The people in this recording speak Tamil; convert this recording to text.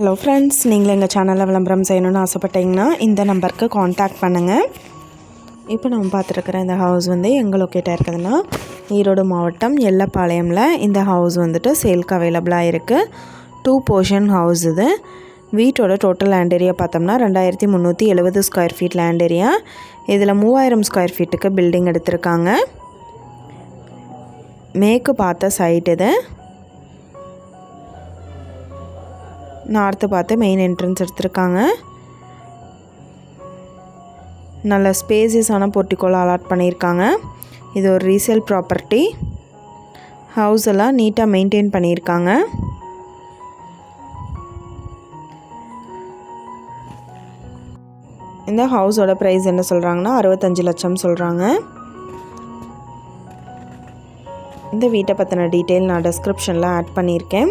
ஹலோ ஃப்ரெண்ட்ஸ் நீங்கள் எங்கள் சேனலில் விளம்பரம் செய்யணும்னு ஆசைப்பட்டீங்கன்னா இந்த நம்பருக்கு காண்டாக்ட் பண்ணுங்கள் இப்போ நம்ம பார்த்துருக்குற இந்த ஹவுஸ் வந்து எங்கே லொக்கேட்டாக இருக்குதுன்னா ஈரோடு மாவட்டம் எல்லப்பாளையமில் இந்த ஹவுஸ் வந்துட்டு சேல்க்கு அவைலபிளாக இருக்குது டூ போர்ஷன் ஹவுஸ் இது. வீட்டோட டோட்டல் லேண்ட் ஏரியா பார்த்தோம்னா ரெண்டாயிரத்தி முந்நூற்றி எழுபது ஸ்கொயர் ஃபீட் லேண்ட் ஏரியா இதில் மூவாயிரம் ஸ்கொயர் ஃபீட்டுக்கு பில்டிங் எடுத்திருக்காங்க. மேற்கு பார்த்த சைட் இது. நார்த்து பார்த்து மெயின் என்ட்ரன்ஸ் எடுத்திருக்காங்க. நல்ல ஸ்பேசியஸான போர்ட்டிக்கோல அலாட் பண்ணியிருக்காங்க. இது ஒரு ரீசேல் ப்ராப்பர்ட்டி ஹவுஸ் எல்லாம் நீட்டாக மெயின்டைன் பண்ணியிருக்காங்க. இந்த ஹவுஸோட ப்ரைஸ் என்ன சொல்கிறாங்கன்னா அறுபத்தஞ்சு லட்சம் சொல்கிறாங்க இந்த வீட்டை பற்றின டீட்டெயில் நான் டிஸ்கிரிப்ஷனில் ஆட் பண்ணியிருக்கேன்.